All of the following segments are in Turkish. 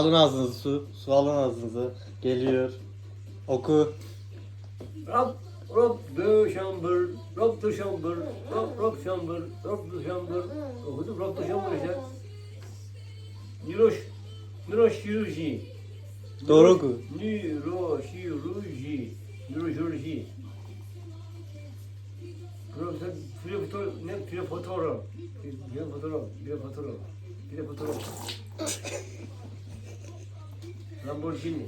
Alın ağzınızı su. Su alın ağzınıza. Geliyor. Oku. Rob, Rob de Chamber, Rob de Chamber, Rob, Rob Chamber, Rob de Chamber. Okuduk Rob de Chamber işte. Nöroş, nöroşirurji. Doğru oku. Nöroşirurji. Nöroşirurji. Profesör, filofotor, ne filofotoro? Filofotoro, filofotoro, filofotoro. Lamborghini.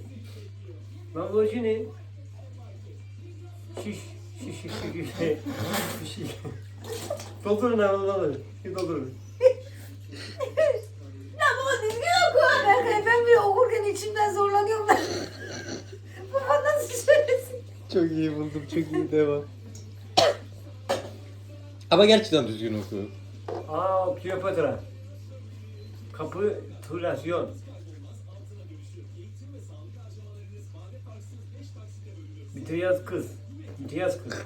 Lamborghini. Şiş, şiş, şiş, şiş, şiş, şiş. Doldurun abi, doldurun. Bir doldurun. Ya baba düzgün oku. Ben, ben bir okurken içimden zorlanıyorum ben. baba nasıl söylesin? Çok iyi buldum. Çok iyi. Devam. Ama gerçekten düzgün oku. Aa, Kleopatra. Kapitülasyon. Bitiryaz kız. Bitiryaz kız.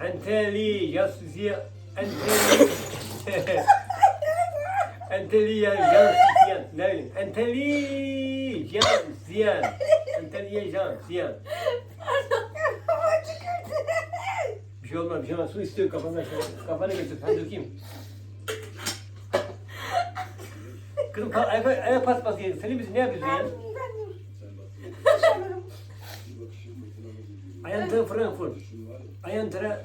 Entelijasyon. Enteli. Entelijasyon. Ne bileyim. Entelijasyon. Entelijasyon. Baba tükürdü. Bir şey olmaz, bir şey olmaz. Su istiyor kafandan şöyle. Kafanı götür, hadi dökeyim. Kızım kal, ayak, ayak pas pas yedin. Seni biz ne yapıyorsun ya? Ayantara. Ayantara...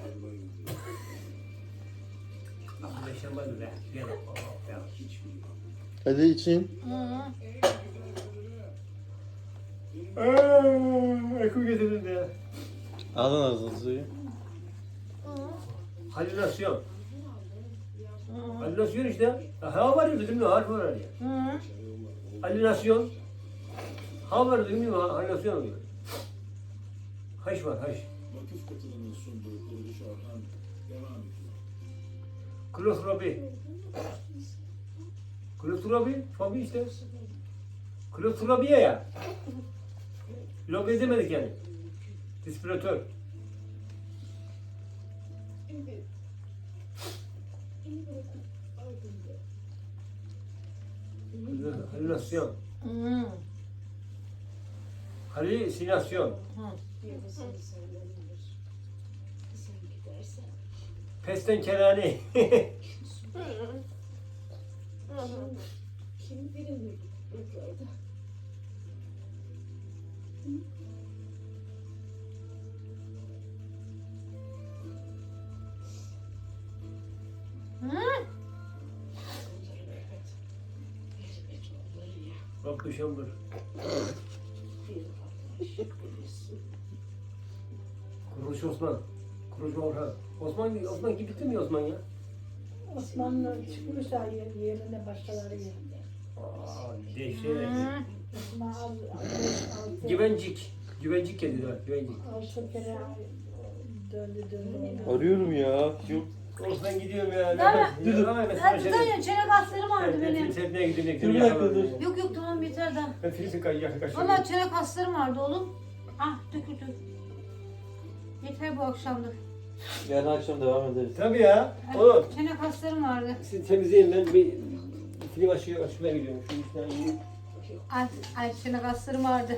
Be. Gel. Oh, ya. Hadi için. Aaa, Uyku getirdin ya. Alın ağzınıza suyu. Halüsinasyon. Halüsinasyon işte. Ha var ya dedim ya harf var ya. Halüsinasyon. Ha var dedim ya halüsinasyon oluyor. Haş var haş. Vakıf katılımının sunduğu kuruluş Orhan devam ediyor. Klostrofi. Klostrofi, fobi işte. Klostrofiye ya. Lobi demedik yani. Dispiratör. Halüsinasyon. Halüsinasyon. Pesten kerane. Kim bilir Bak dışambır. Kuruş Osman. Kuruş Orhan. Osman, Osman gitti mi Osman ya? Osmanlı çıkmışsa yer- yerine başkaları yerine. Aa, dehşet. Osman al, al, altı, Güvencik. Güvencik geliyor. Güvencik. altı kere döndü döndü. Arıyorum ya. Yok. Osman gidiyorum ya. Tamam. Dur dur. Tamam Ben tutamıyorum. Çeyrek aslarım vardı Ben film benim. setine gidiyorum. Dur bir dakika, dur. Yok yok tamam yeter daha. Ben film setine kaçıyorum. Valla çeyrek aslarım vardı oğlum. Ah döküldü. Yeter bu akşamlık. Yarın akşam devam ederiz. Tabii ya. Oğlum. Çeyrek aslarım vardı. Siz temizleyin ben bir film açıyor, açmaya gidiyorum. Şu işten yiyeyim. Ay, ay çeyrek aslarım vardı.